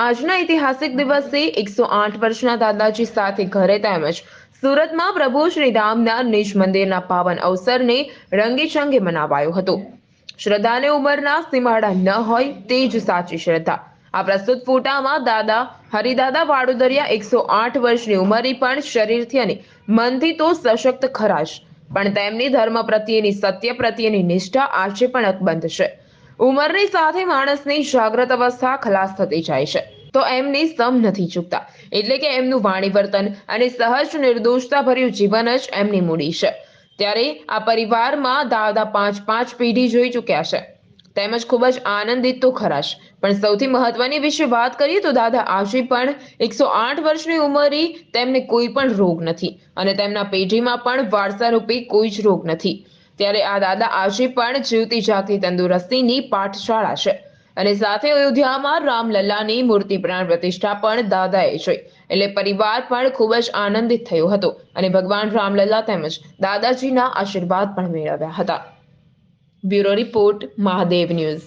આજના ઐતિહાસિક દિવસે એકસો આઠ વર્ષના દાદાજી સાથે ઘરે તેમજ સુરતમાં પ્રભુ શ્રી રામના નિજ મંદિરના પાવન અવસરને રંગેચંગે મનાવાયો હતો. શ્રદ્ધાને ઉંમરના સીમાડા ન હોય તે જ સાચી શ્રદ્ધા. આ પ્રસ્તુત ફોટામાં દાદા હરિદાદા વાડોદરિયા એકસો આઠ વર્ષની ઉંમરે પણ શરીરથી અને મનથી તો સશક્ત ખરાશ પણ તેમની ધર્મ પ્રત્યેની સત્ય પ્રત્યેની નિષ્ઠા આજે પણ અકબંધ છે. ઉંમરની સાથે માણસની જાગ્રત અવસ્થા ખલાસ થતી જાય છે. તો એમની સમ નથી ચૂકતા. એટલે કે એમનું વાણી વર્તન અને સહજ નિર્દોષતા ભર્યું જીવન જ એમની મૂડી છે. ત્યારે આ પરિવારમાં દાદા પાંચ પાંચ પેઢી જોઈ ચૂક્યા છે. તેમજ ખૂબ જ આનંદિત તો ખરાશ પણ સૌથી મહત્વની વિશે વાત કરીએ તો દાદા આજે પણ એકસો આઠ વર્ષની ઉંમરે તેમને કોઈ પણ રોગ નથી. અને તેમના પેઢીમાં પણ વારસારૂપી કોઈ જ રોગ નથી. ત્યારે આ દાદા આજે પણ જીવતી જાગતી તંદુરસ્તીની પાઠશાળા છે. અને સાથે અયોધ્યામાં રામલલ્લાની મૂર્તિ પ્રાણ પ્રતિષ્ઠા પણ દાદાએ જોઈ. એટલે પરિવાર પણ ખૂબ જ આનંદિત થયો હતો અને ભગવાન રામલલ્લા તેમજ દાદાજીના આશીર્વાદ પણ મેળવ્યા હતા. Bureau report, Mahadev news.